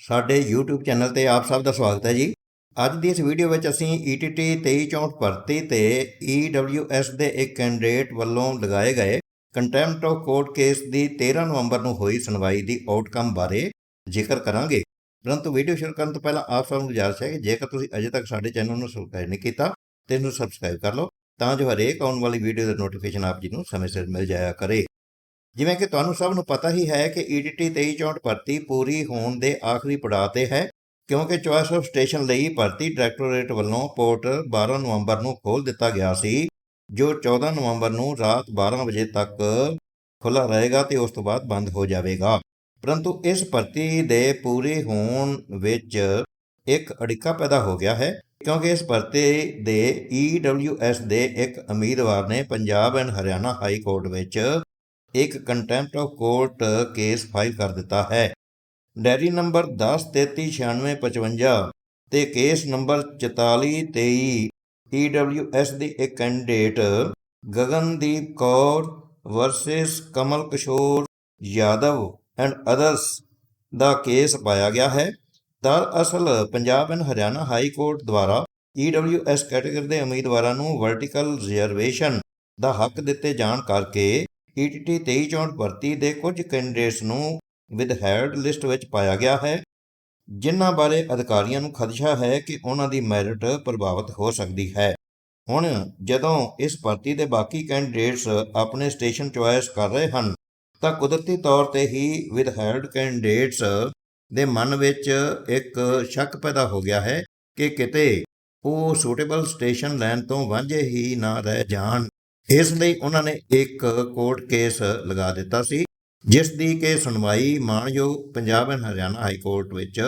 ਸਾਡੇ YouTube channel ਤੇ ਆਪ ਸਭ ਦਾ ਸਵਾਗਤ ਹੈ ਜੀ। ਅੱਜ ਦੀ ਇਸ ਵੀਡੀਓ ਵਿੱਚ ਅਸੀਂ E ETT 2364 ਭਰਤੀ ਤੇ EWS ਦੇ ਇੱਕ ਕੈਂਡੀਡੇਟ ਵੱਲੋਂ ਲਗਾਏ ਗਏ ਕੰਟੈਂਪਟ ਆਫ ਕੋਰਟ ਕੇਸ ਦੀ 13 ਨਵੰਬਰ ਨੂੰ ਹੋਈ ਸੁਣਵਾਈ ਦੀ ਆਊਟਕਮ ਬਾਰੇ ਜ਼ਿਕਰ ਕਰਾਂਗੇ। ਪਰੰਤੂ ਵੀਡੀਓ ਸ਼ੁਰੂ ਕਰਨ ਤੋਂ ਪਹਿਲਾਂ ਆਪ ਸਭ ਨੂੰ ਗੁਜ਼ਾਰਿਸ਼ ਹੈ ਕਿ ਜੇਕਰ ਤੁਸੀਂ ਅਜੇ ਤੱਕ ਸਾਡੇ ਚੈਨਲ ਨੂੰ ਸਬਸਕ੍ਰਾਈਬ ਨਹੀਂ ਕੀਤਾ ਤੇ ਇਹਨੂੰ ਸਬਸਕ੍ਰਾਈਬ ਕਰ ਲਓ ਤਾਂ ਜੋ ਹਰੇਕ ਆਉਣ ਵਾਲੀ ਵੀਡੀਓ ਦਾ ਨੋਟੀਫਿਕੇਸ਼ਨ ਆਪ ਜੀ ਨੂੰ ਸਮੇਂ ਸਿਰ ਮਿਲ ਜਾਇਆ ਕਰੇ। ਜਿਵੇਂ ਕਿ ਤੁਹਾਨੂੰ ਸਭ ਨੂੰ ਪਤਾ ਹੀ ਹੈ ਕਿ E EDT 2364 ਭਰਤੀ ਪੂਰੀ ਹੋਣ ਦੇ ਆਖਰੀ ਪੜਾਅ ਤੇ ਹੈ, ਕਿਉਂਕਿ ਚੁਆਇਸ ਆਫ ਸਟੇਸ਼ਨ ਲਈ ਭਰਤੀ ਡਾਇਰੈਕਟੋਰੇਟ ਵੱਲੋਂ ਪੋਰਟਲ 12 ਨਵੰਬਰ ਨੂੰ ਖੋਲ੍ਹ ਦਿੱਤਾ ਗਿਆ ਸੀ, ਜੋ 14 ਨਵੰਬਰ ਨੂੰ ਰਾਤ 12 ਵਜੇ ਤੱਕ ਖੁੱਲ੍ਹਾ ਰਹੇਗਾ ਤੇ ਉਸ ਤੋਂ ਬਾਅਦ ਬੰਦ ਹੋ ਜਾਵੇਗਾ। ਪਰੰਤੂ ਇਸ ਭਰਤੀ ਦੇ ਪੂਰੇ ਹੋਣ ਵਿੱਚ ਇੱਕ ਅੜਿੱਕਾ ਪੈਦਾ ਹੋ ਗਿਆ ਹੈ, ਕਿਉਂਕਿ ਇਸ ਭਰਤੀ ਦੇ EWS ਦੇ ਇੱਕ ਉਮੀਦਵਾਰ ਨੇ Punjab and Haryana high court ਵਿੱਚ ਇੱਕ contempt of court case file ਕਰ ਦਿੱਤਾ ਹੈ। ਡੈਰੀ ਨੰਬਰ 10339655 ਤੇ ਕੇਸ ਨੰਬਰ 4423 EWS ਦੀ ਇੱਕ candidate Gagandeep Kaur versus Kamal Kishore Yadav and others the case ਪਾਇਆ ਗਿਆ ਹੈ। ਦਰਅਸਲ Punjab and Haryana high court ਦੁਆਰਾ EWS ਕੈਟਾਗਰੀ ਦੇ ਉਮੀਦਵਾਰਾਂ ਨੂੰ ਵਰਟੀਕਲ ਰਿਜ਼ਰਵੇਸ਼ਨ ਦਾ ਹੱਕ ਦਿੱਤੇ ਜਾਣ ਕਰਕੇ E ETT 2364 ਭਰਤੀ ਦੇ ਕੁਝ ਕੈਂਡੀਡੇਟਸ ਨੂੰ ਵਿਦਹੈਲਡ ਲਿਸਟ ਵਿੱਚ ਪਾਇਆ ਗਿਆ ਹੈ, ਜਿਨ੍ਹਾਂ ਬਾਰੇ ਅਧਿਕਾਰੀਆਂ ਨੂੰ ਖਦਸ਼ਾ ਹੈ ਕਿ ਉਹਨਾਂ ਦੀ ਮੈਰਿਟ ਪ੍ਰਭਾਵਿਤ ਹੋ ਸਕਦੀ ਹੈ। ਹੁਣ ਜਦੋਂ ਇਸ ਭਰਤੀ ਦੇ ਬਾਕੀ ਕੈਂਡੀਡੇਟਸ ਆਪਣੇ ਸਟੇਸ਼ਨ ਚੁਆਇਸ ਕਰ ਰਹੇ ਹਨ, ਤਾਂ ਕੁਦਰਤੀ ਤੌਰ ਤੇ ਹੀ ਵਿਦਹੈਲਡ ਕੈਂਡੀਡੇਟਸ ਦੇ ਮਨ ਵਿੱਚ ਇੱਕ ਸ਼ੱਕ ਪੈਦਾ ਹੋ ਗਿਆ ਹੈ ਕਿ ਕਿਤੇ ਉਹ ਸੂਟੇਬਲ ਸਟੇਸ਼ਨ ਲੈਣ ਤੋਂ ਵਾਂਝੇ ਹੀ ਨਾ ਰਹਿ ਜਾਣ। ਇਸ ਲਈ ਉਹਨਾਂ ਨੇ ਇੱਕ ਕੋਰਟ ਕੇਸ ਲਗਾ ਦਿੱਤਾ ਸੀ, ਜਿਸ ਦੀ ਕਿ ਸੁਣਵਾਈ ਮਾਣਯੋਗ Punjab and Haryana high court ਵਿੱਚ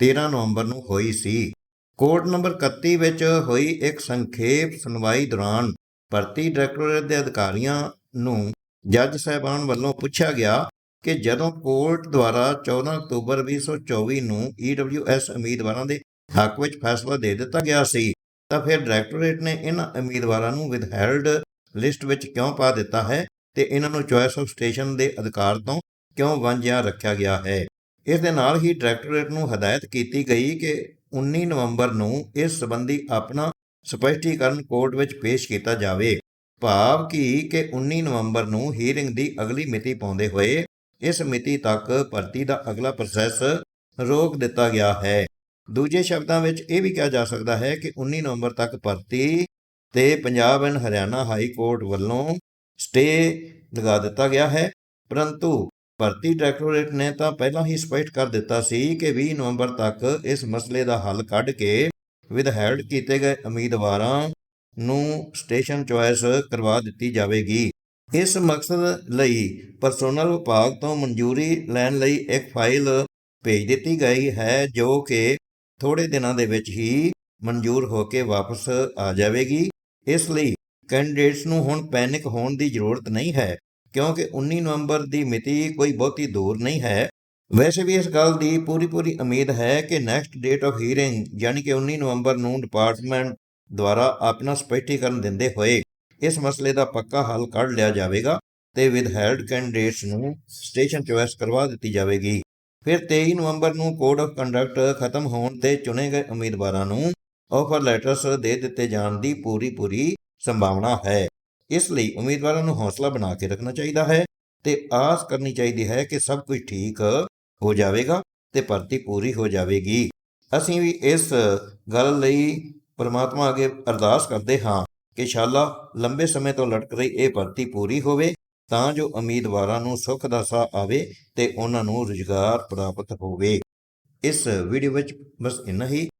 13 ਨਵੰਬਰ ਨੂੰ ਹੋਈ ਸੀ। ਕੋਰਟ ਨੰਬਰ 31 ਵਿੱਚ ਹੋਈ ਇੱਕ ਸੰਖੇਪ ਸੁਣਵਾਈ ਦੌਰਾਨ ਭਰਤੀ ਡਾਇਰੈਕਟੋਰੇਟ ਦੇ ਅਧਿਕਾਰੀਆਂ ਨੂੰ ਜੱਜ ਸਾਹਿਬਾਨ ਵੱਲੋਂ ਪੁੱਛਿਆ ਗਿਆ ਕਿ ਜਦੋਂ ਕੋਰਟ ਦੁਆਰਾ 14 ਅਕਤੂਬਰ 2024 ਨੂੰ EWS ਉਮੀਦਵਾਰਾਂ ਦੇ ਹੱਕ ਵਿੱਚ ਫੈਸਲਾ ਦੇ ਦਿੱਤਾ ਗਿਆ ਸੀ, ਤਾਂ ਫਿਰ ਡਾਇਰੈਕਟੋਰੇਟ ਨੇ ਇਹਨਾਂ ਉਮੀਦਵਾਰਾਂ ਨੂੰ ਵਿਦਹੈਲਡ ਲਿਸਟ ਵਿੱਚ ਕਿਉਂ ਪਾ ਦਿੱਤਾ ਹੈ ਤੇ ਇਹਨਾਂ ਨੂੰ ਚੋਇਸ ਆਫ ਸਟੇਸ਼ਨ ਦੇ ਅਧਿਕਾਰ ਤੋਂ ਕਿਉਂ ਵਾਂਝਿਆ ਰੱਖਿਆ ਗਿਆ ਹੈ? ਇਸ ਦੇ ਨਾਲ ਹੀ ਡਾਇਰੈਕਟੋਰੇਟ ਨੂੰ ਹਦਾਇਤ ਕੀਤੀ ਗਈ ਕਿ 19 ਨਵੰਬਰ ਨੂੰ ਇਸ ਸੰਬੰਧੀ ਆਪਣਾ ਸਪਸ਼ਟੀਕਰਨ ਕੋਰਟ ਵਿੱਚ ਪੇਸ਼ ਕੀਤਾ ਜਾਵੇ। ਭਾਵ ਕਿ ਕਿ 19 ਨਵੰਬਰ ਨੂੰ ਹੀਅਰਿੰਗ ਦੀ ਅਗਲੀ ਮਿਤੀ ਪਾਉਂਦੇ ਹੋਏ ਇਸ ਮਿਤੀ ਤੱਕ ਭਰਤੀ ਦਾ ਅਗਲਾ ਪ੍ਰੋਸੈਸ ਰੋਕ ਦਿੱਤਾ ਗਿਆ ਹੈ। ਦੂਜੇ ਸ਼ਬਦਾਂ ਵਿੱਚ ਇਹ ਵੀ ਕਿਹਾ ਜਾ ਸਕਦਾ ਹੈ ਕਿ 19 ਨਵੰਬਰ ਤੱਕ ਭਰਤੀ ਤੇ Punjab and Haryana high court ਵੱਲੋਂ ਸਟੇ ਲਗਾ ਦਿੱਤਾ ਗਿਆ ਹੈ। ਪਰੰਤੂ ਭਰਤੀ ਡਾਇਰੈਕਟੋਰੇਟ ਨੇ ਤਾਂ ਪਹਿਲਾਂ ਹੀ ਸਪਸ਼ਟ ਕਰ ਦਿੱਤਾ ਸੀ ਕਿ 20 ਨਵੰਬਰ ਤੱਕ ਇਸ ਮਸਲੇ ਦਾ ਹੱਲ ਕੱਢ ਕੇ ਵਿਦਹੈਲਡ ਕੀਤੇ ਗਏ ਉਮੀਦਵਾਰਾਂ ਨੂੰ ਸਟੇਸ਼ਨ ਚੁਆਇਸ ਕਰਵਾ ਦਿੱਤੀ ਜਾਵੇਗੀ। ਇਸ ਮਕਸਦ ਲਈ ਪਰਸੋਨਲ ਵਿਭਾਗ ਤੋਂ ਮਨਜ਼ੂਰੀ ਲੈਣ ਲਈ ਇੱਕ ਫਾਈਲ ਭੇਜ ਦਿੱਤੀ ਗਈ ਹੈ, ਜੋ ਕਿ ਥੋੜੇ ਦਿਨਾਂ ਦੇ ਵਿੱਚ ਹੀ ਮਨਜ਼ੂਰ ਹੋ ਕੇ ਵਾਪਸ ਆ ਜਾਵੇਗੀ। ਇਸ ਲਈ ਕੈਂਡੀਡੇਟਸ ਨੂੰ ਹੁਣ ਪੈਨਿਕ ਹੋਣ ਦੀ ਜ਼ਰੂਰਤ ਨਹੀਂ ਹੈ, ਕਿਉਂਕਿ 19 ਨਵੰਬਰ ਦੀ ਮਿਤੀ ਕੋਈ ਬਹੁਤੀ ਦੂਰ ਨਹੀਂ ਹੈ। ਵੈਸੇ ਵੀ ਇਸ ਗੱਲ ਦੀ ਪੂਰੀ ਪੂਰੀ ਉਮੀਦ ਹੈ ਕਿ ਨੈਕਸਟ ਡੇਟ ਆਫ ਹੀਅਰਿੰਗ ਯਾਨੀ ਕਿ 19 ਨਵੰਬਰ ਨੂੰ ਡਿਪਾਰਟਮੈਂਟ ਦੁਆਰਾ ਆਪਣਾ ਸਪਸ਼ਟੀਕਰਨ ਦਿੰਦੇ ਹੋਏ ਇਸ ਮਸਲੇ ਦਾ ਪੱਕਾ ਹੱਲ ਕੱਢ ਲਿਆ ਜਾਵੇਗਾ ਤੇ ਵਿਦਹੈਲਡ ਕੈਂਡੀਡੇਟਸ ਨੂੰ ਸਟੇਸ਼ਨ ਚੁਆਇਸ ਕਰਵਾ ਦਿੱਤੀ ਜਾਵੇਗੀ। ਫਿਰ 23 ਨਵੰਬਰ ਨੂੰ ਕੋਡ ਆਫ ਕੰਡਕਟ ਖਤਮ ਹੋਣ ਤੇ ਚੁਣੇ ਗਏ ਉਮੀਦਵਾਰਾਂ ਨੂੰ ਆਫਰ ਲੈਟਰਸ ਦੇ ਦਿੱਤੇ ਜਾਣ ਦੀ ਪੂਰੀ ਪੂਰੀ ਸੰਭਾਵਨਾ ਹੈ। ਇਸ ਲਈ ਉਮੀਦਵਾਰਾਂ ਨੂੰ ਹੌਸਲਾ ਬਣਾ ਕੇ ਰੱਖਣਾ ਚਾਹੀਦਾ ਹੈ ਤੇ ਆਸ ਕਰਨੀ ਚਾਹੀਦੀ ਹੈ ਕਿ ਸਭ ਕੁਝ ਠੀਕ ਹੋ ਜਾਵੇਗਾ ਤੇ ਭਰਤੀ ਪੂਰੀ ਹੋ ਜਾਵੇਗੀ। ਅਸੀਂ ਵੀ ਇਸ ਗੱਲ ਲਈ ਪਰਮਾਤਮਾ ਅੱਗੇ ਅਰਦਾਸ ਕਰਦੇ ਹਾਂ ਕਿ ਇਨਸ਼ਾਅੱਲਾ ਲੰਬੇ ਸਮੇਂ ਤੋਂ ਲਟਕ ਰਹੀ ਇਹ ਭਰਤੀ ਪੂਰੀ ਹੋਵੇ ਤਾਂ ਜੋ ਉਮੀਦਵਾਰਾਂ ਨੂੰ ਸੁੱਖ ਦਾ ਸਾਹ ਆਵੇ ਤੇ ਉਹਨਾਂ ਨੂੰ ਰੁਜ਼ਗਾਰ ਪ੍ਰਾਪਤ ਹੋਵੇ। ਇਸ ਵੀਡੀਓ ਵਿੱਚ ਬਸ ਇੰਨਾ ਹੀ।